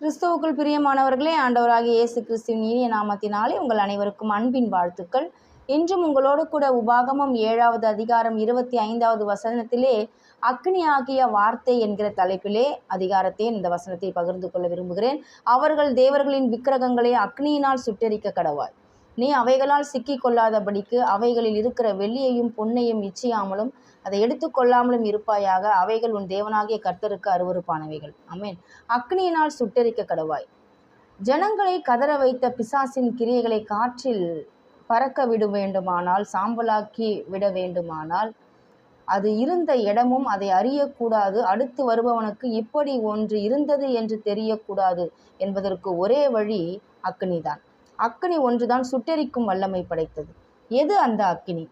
கிறிஸ்துவுக்குள் பிரியமானவர்களே ஆண்டவராகிய இயேசு கிறிஸ்துவின் இனிய நாமத்தினாலே உங்கள் அனைவருக்கும் அன்பின் வாழ்த்துக்கள். இன்றும் உங்களோடு கூட உபாகமம் ஏழாவது அதிகாரம் இருபத்தி ஐந்தாவது வசனத்திலே அக்னி ஆகிய வார்த்தை என்கிற தலைப்பிலே அதிகாரத்தை இந்த வசனத்தை பகிர்ந்து கொள்ள விரும்புகிறேன். அவர்கள் தேவர்களின் விக்கிரகங்களை அக்னியினால் சுட்டெரிக்க கடவாய். நீ அவைகளால் சிக்கிக் கொள்ளாதபடிக்கு அவைகளில் இருக்கிற வெள்ளியையும் பொன்னையும் இச்சியாமலும் அதை எடுத்துக்கொள்ளாமலும் இருப்பாயாக அவைகள் உன் தேவனாகிய கர்த்தருக்கு அருவருப்பானவைகள். அமேன் அக்னியினால் சுட்டெரிக்க கடவாய். ஜனங்களை கதற வைத்த பிசாசின் கிரியைகளை காற்றில் பறக்க விட வேண்டுமானால் சாம்பலாக்கி விட வேண்டுமானால் அது இருந்த இடமும் அதை அறியக்கூடாது. அடுத்து வருபவனுக்கு இப்படி ஒன்று இருந்தது என்று தெரியக்கூடாது என்பதற்கு ஒரே வழி அக்னிதான் அக்கினி ஒன்றுதான் சுட்டெரிக்கும் வல்லமை படைத்தது. எது அந்த அக்கினி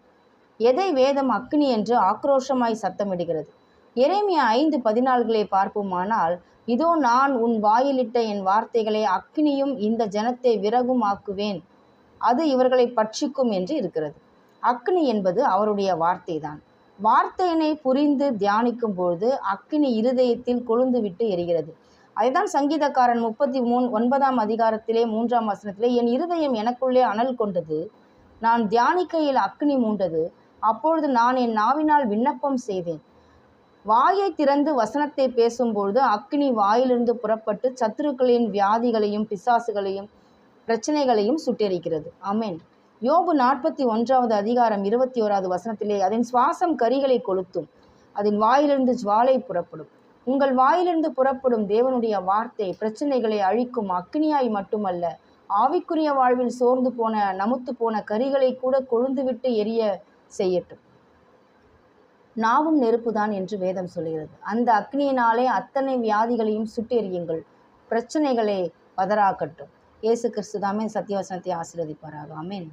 எதை வேதம் அக்னி என்று ஆக்ரோஷமாய் சத்தமிடுகிறது? எரேமியா ஐந்து பதினால்களை பார்ப்போமானால் இதோ நான் உன் வாயிலிட்ட என் வார்த்தைகளை அக்னியும் இந்த ஜனத்தை விறகும் ஆக்குவேன். அது இவர்களை பட்சிக்கும் என்று இருக்கிறது. அக்னி என்பது அவருடைய வார்த்தைதான். வார்த்தையினை புரிந்து தியானிக்கும் பொழுது அக்னி இருதயத்தில் கொழுந்து விட்டு எரிகிறது. அதுதான் சங்கீதக்காரன் முப்பத்தி மூணு ஒன்பதாம் அதிகாரத்திலே மூன்றாம் வசனத்திலே என் இருதயம் எனக்குள்ளே அனல் கொண்டது நான் தியானிக்கையில் அக்னி மூண்டது அப்பொழுது நான் என் நாவினால் விண்ணப்பம் செய்தேன். வாயை திறந்து வசனத்தை பேசும்பொழுது அக்னி வாயிலிருந்து புறப்பட்டு சத்துருக்களின் வியாதிகளையும் பிசாசுகளையும் பிரச்சனைகளையும் சுட்டெரிக்கிறது. அமேன் யோபு நாற்பத்தி ஒன்றாவது அதிகாரம் இருபத்தி ஓராவது வசனத்திலே அதன் சுவாசம் கரிகளை கொளுத்தும் அதன் வாயிலிருந்து ஜுவாலை புறப்படும். உங்கள் வாயிலிருந்து புறப்படும் தேவனுடைய வார்த்தை பிரச்சனைகளை அழிக்கும் அக்னியாய் மட்டுமல்ல ஆவிக்குரிய வாழ்வில் சோர்ந்து போன நமுத்து போன கரிகளை கூட கொழுந்துவிட்டு எரிய செய்யட்டும். நாவும் நெருப்புதான் என்று வேதம் சொல்கிறது. அந்த அக்னியினாலே அத்தனை வியாதிகளையும் சுட்டெரியுங்கள் பிரச்சனைகளை பதறாக்கட்டும். இயேசு கிறிஸ்து தாமே சத்தியவசனத்தை ஆசீர்வதிப்பாராக. ஆமேன்.